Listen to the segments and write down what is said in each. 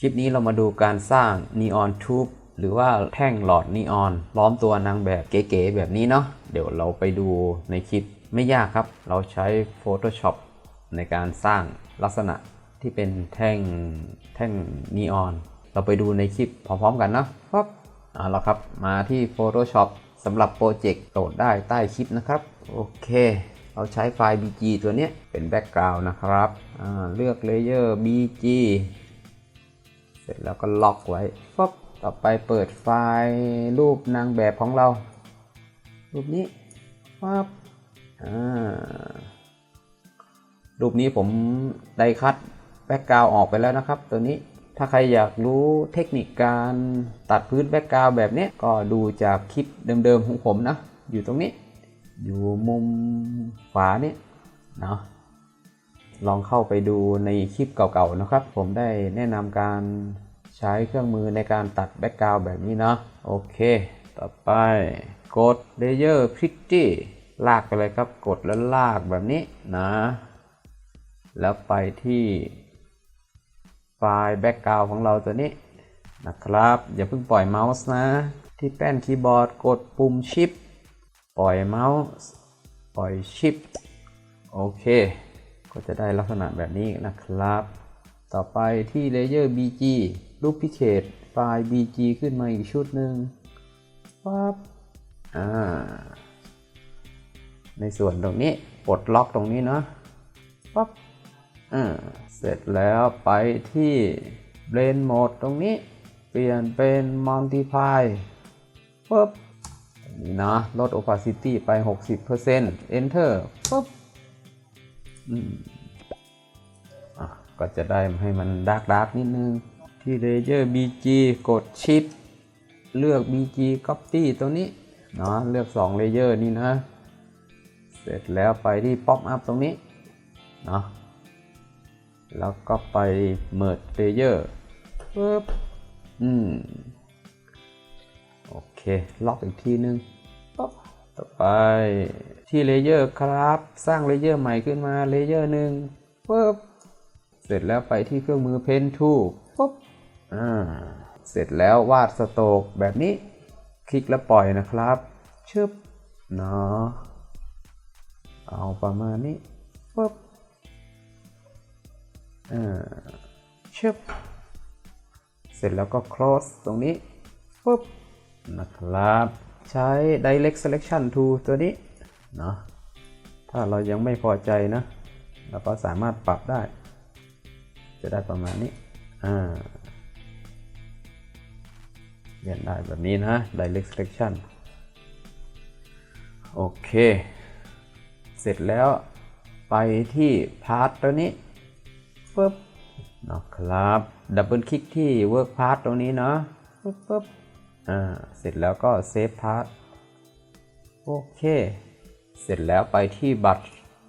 คลิปนี้เรามาดูการสร้างนีออนทูบหรือว่าแท่งหลอดนีออนล้อมตัวนางแบบเก๋ๆแบบนี้เนาะเดี๋ยวเราไปดูในคลิปไม่ยากครับ เราใช้ Photoshop ในการสร้างลักษณะที่เป็นแท่งแท่งนีออน เราไปดูในคลิปพร้อมๆกันเนาะปั๊บเอาละครับมาที่ Photoshop สำหรับโปรเจกต์โหลดได้ใต้คลิปนะครับ โอเค เราใช้ไฟล์ BG ตัวนี้เป็นแบ็กกราวน์นะครับเลือกเลเยอร์ BG ร็จแล้วก็ล็อกไว้ปั๊บต่อไปเปิดไฟล์รูปนางแบบของเรา รูปนี้ปั๊บอ่ารูปนี้ผมได้คัดแบ็กกราวออกไปแล้วนะครับ ตัวนี้ถ้าใครอยากรู้เทคนิคการตัดพื้นแบ็กกราวแบบนี้ก็ดูจากคลิปเดิมๆของผมนะ อยู่ตรงนี้ อยู่มุมขวานี่เนาะ ลองเข้าไปดูในคลิปเก่าๆนะครับ ผมได้แนะนำการใช้เครื่องมือในการตัดแบ็กกราวแบบนี้เนาะโอเค ต่อไปกด Layer Pretty ลากไปเลยครับกดแล้วลากแบบนี้นะ แล้วไปที่ไฟล์แบ็กกราวของเราตัวนี้นะครับ อย่าเพิ่งปล่อยเมาส์นะ ที่แป้นคีย์บอร์ดกดปุ่มชิป ปล่อยเมาส์ ปล่อยชิป โอเค ก็จะได้ลักษณะแบบนี้นะครับ ต่อไปที่ Layer BG รูปพิเศษไฟล์ BG ขึ้นมาอีกชุดหนึ่งปั๊บอ่าในส่วนตรงนี้ปลดล็อกตรงนี้เนาะปั๊บอ่าเสร็จแล้วไปที่ Blend Mode ตรงนี้ เปลี่ยนเป็น Multiply ปุ๊บนี่นะลด opacity ไป 60% enter ปุ๊บ ก็จะได้ให้มันดาร์กดาร์กนิดนึง ที่ Layer BG กด Shift เลือก BG Copy ตัวนี้เนาะเลือก2 Layer นี่นะ เสร็จแล้วไปที่ Pop Up ตรงนี้เนาะแล้วก็ไป Merge Layer ปึ๊บอืมโอเค ล็อกอีกทีนึงปั๊บต่อไป ที่เลเยอร์ครับ สร้างเลเยอร์ใหม่ขึ้นมาเลเยอร์หนึ่งปุ๊บเสร็จแล้วไปที่เครื่องมือ Pen t o o ปุ๊บอ่าเสร็จแล้ววาดสโตกแบบนี้ คลิกแล้วปล่อยนะครับชึบเนาะเอาประมาณนี้ปุ๊บอ่าชึบเสร็จแล้วก็ close ตรงนี้ปุ๊บนะครับ ใช้ direct selection tool ตัวนี้ เนาะถ้าเรายังไม่พอใจนะเราก็สามารถปรับได้ จะได้ประมาณนี้อ่าเรียนได้แบบนี้นะ direct selection โอเค เสร็จแล้วไปที่พาร์ทตัวนี้ปึ๊บนะครับดับเบิลคลิกที่ work part ตรงนี้เนาะปึ๊บปึ๊บอ่าเสร็จแล้วก็เซฟพาร์ทโอเค เสร็จแล้วไปที่บัตร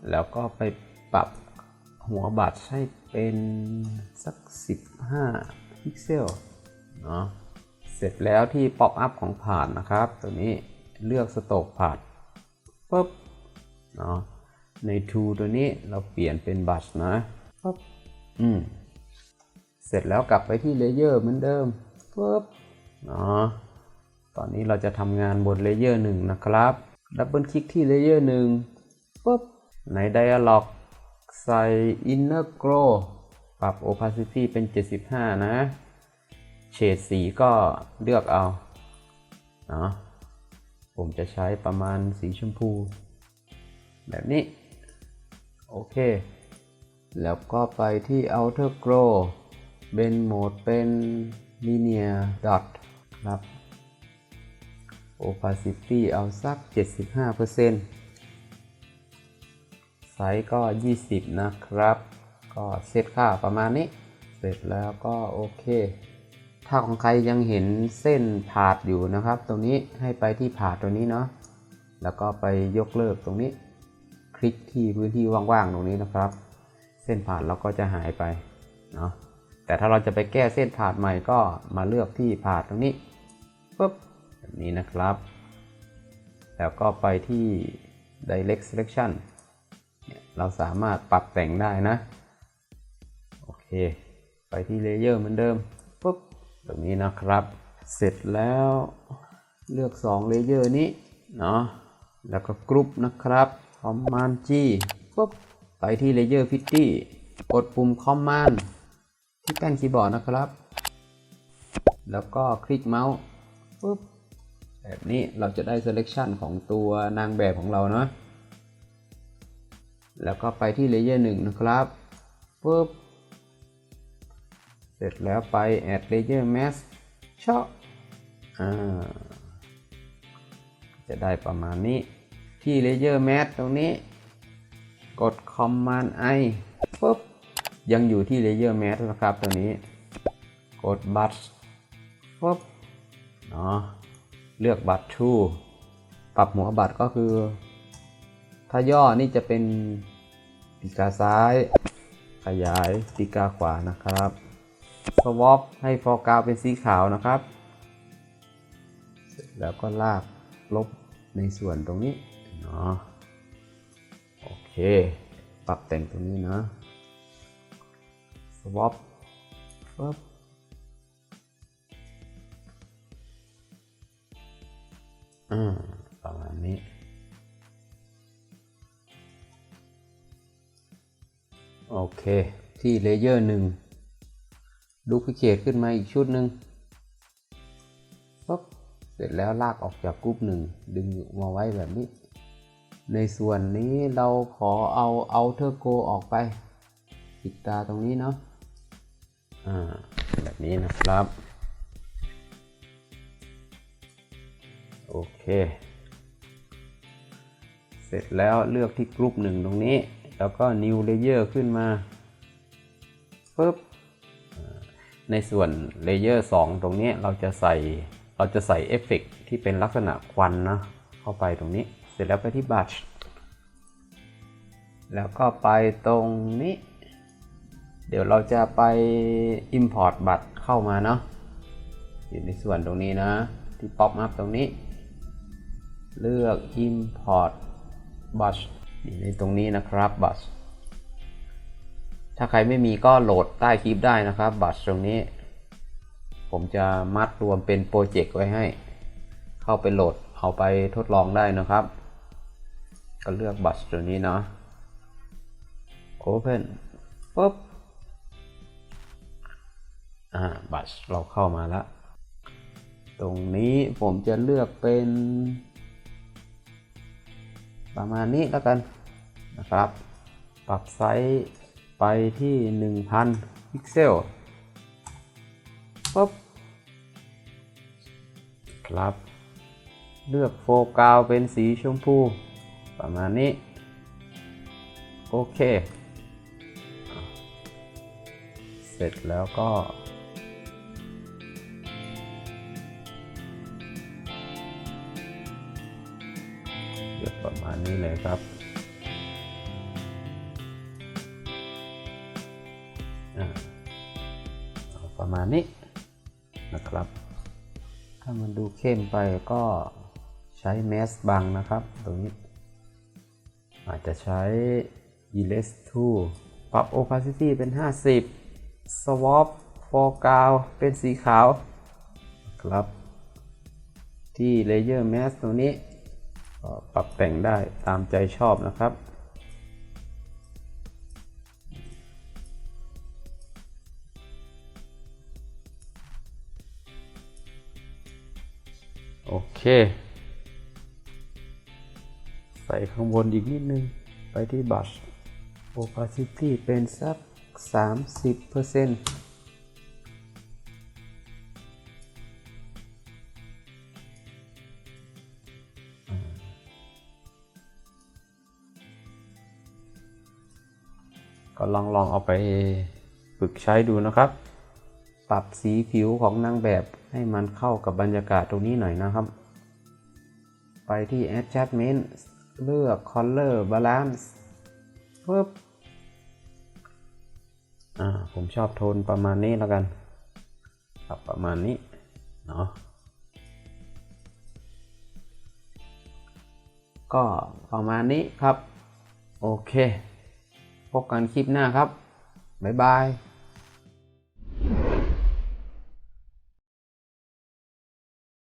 แล้วก็ไปปรับหัวบัตรให้เป็นสัก 15 พิกเซลเนาะเสร็จแล้วที่ป๊อปอัพของผ่านนะครับ ตัวนี้เลือกสโตกผ่านปุ๊บเนาะใน t o ตัวนี้เราเปลี่ยนเป็นบัตรนะปุ๊บอืมเสร็จแล้วกลับไปที่เลเยอร์เหมือนเดิมปุ๊บเนาะตอนนี้เราจะทำงานบนเลเยอร์หนึ่งนะครับ ดับเบิลคลิกที่เลเยอร์หนึ่งปุ๊บ ใน Dialog ใส่ Inner Glow ปรับ Opacity เป็น 75 นะ เฉดสีก็เลือกเอาเนาะผมจะใช้ประมาณสีชมพู แบบนี้ โอเค แล้วก็ไปที่ Outer Glow เป็นโหมดเป็น Linear Dot ครับ opacity เอาสัก 75%ไซส์ก็ 20 นะครับ ก็เซตค่าประมาณนี้ เสร็จแล้วก็โอเค ถ้าของใครยังเห็นเส้นผาดอยู่นะครับ ตรงนี้ให้ไปที่ผาดตรงนี้เนาะ แล้วก็ไปยกเลิกตรงนี้ คลิกที่พื้นที่ว่างๆตรงนี้นะครับ เส้นผาดเราก็จะหายไปเนาะแต่ถ้าเราจะไปแก้เส้นผาดใหม่ก็มาเลือกที่ผาดตรงนี้ปุ๊บ นี้นะครับ แล้วก็ไปที่ direct selection เราสามารถปรับแต่งได้นะ โอเค ไปที่ layer เหมือนเดิมปุ๊บแบบนี้นะครับ เสร็จแล้วเลือก2เลเยอร์นี้เนาะแล้วก็กรุ๊ปนะครับ Command G ปุ๊บไปที่เลเยอร์พิตตี้กดปุ่ม Command ที่แป้นคีย์บอร์ดนะครับ แล้วก็คลิกเมาส์ปุ๊บ แบบนี้เราจะได้ selection ของตัวนางแบบของเราเนาะแล้วก็ไปที่เลเยอร์หนึ่งนะครับปุ๊บเสร็จแล้วไป add layer mask ชอบจะได้ประมาณนี้ที่ layer mask ตรงนี้ กด command i ปุ๊บยังอยู่ที่ layer mask นะครับตัวนี้ กดบัตรปุ๊บเนาะ เลือกบัตร to ปรับหัวบัตรก็คือ ถ้าย่อนี่จะเป็นปีกาซ้าย ขยายปีกาขวานะครับสวอปให้ฟอร์กราวเป็นสีขาวนะครับ แล้วก็ลากลบในส่วนตรงนี้เนาะโอเค ปรับแต่งตรงนี้นะสวอปปึ๊บ อ่าประมาณนี้ โอเค ที่เลเยอร์หนึ่งดูพิเคทขึ้นมาอีกชุดหนึ่งปุ๊บเสร็จแล้วลากออกจากกรุ๊ปหนึ่งดึงมาไว้แบบนี้ ในส่วนนี้เราขอเอาเอาเทอร์โกออกไปปิดตาตรงนี้เนาะอ่าแบบนี้นะครับ โอเค เสร็จแล้วเลือกที่กรุ๊ปหนึ่งตรงนี้ แล้วก็ new layer ขึ้นมาปึ๊บในส่วนเลเยอร์2ตรงนี้เราจะใส่เราจะใส่เอฟเฟกต์ที่เป็นลักษณะควันนะเข้าไปตรงนี้ เสร็จแล้วไปที่บัตแล้วก็ไปตรงนี้ เดี๋ยวเราจะไป Import บัตรเข้ามาเนาะอยู่ในส่วนตรงนี้นะ ที่ Pop up ตรงนี้ เลือก Import บัตอยู่ในตรงนี้นะครับบัตถ้าใครไม่มีก็โหลดใต้คลิปได้นะครับบัตตรงนี้ ผมจะมัดรวมเป็นโปรเจกต์ไว้ให้ เข้าไปโหลดเอาไปทดลองได้นะครับ ก็เลือกบัตตัวนี้เนาะ Open ปุ๊บอ่าบัตเราเข้ามาแล้ว ตรงนี้ผมจะเลือกเป็น ประมาณนี้แล้วกันนะครับ ปรับไซส์ไปที่ 1000 พิกเซลปุ๊บครับ เลือกโฟกัสเป็นสีชมพู ประมาณนี้ โอเค เสร็จแล้วก็ นี้เลยครับ ประมาณนี้นะครับ ถ้ามันดูเข้มไปก็ใช้แมสบังนะครับ ตรงนี้ อาจจะใช้ Erase Tool ปรับ Opacity เป็น 50 Swap Foreground เป็นสีขาวครับ ที่ Layer Mask ตรงนี้ ปรับแต่งได้ตามใจชอบนะครับ โอเค ใส่ข้างบนอีกนิดนึง ไปที่บัช opacity เป็นสัก 30% ก็ลองลองเอาไปฝึกใช้ดูนะครับ ปรับสีผิวของนางแบบให้มันเข้ากับบรรยากาศตรงนี้หน่อยนะครับ ไปที่ adjustment เลือก color balance ปึ๊บอ่าผมชอบโทนประมาณนี้แล้วกันปรับประมาณนี้ เนาะก็ประมาณนี้ครับ โอเค พบกันคลิปหน้าครับ บ๊ายบาย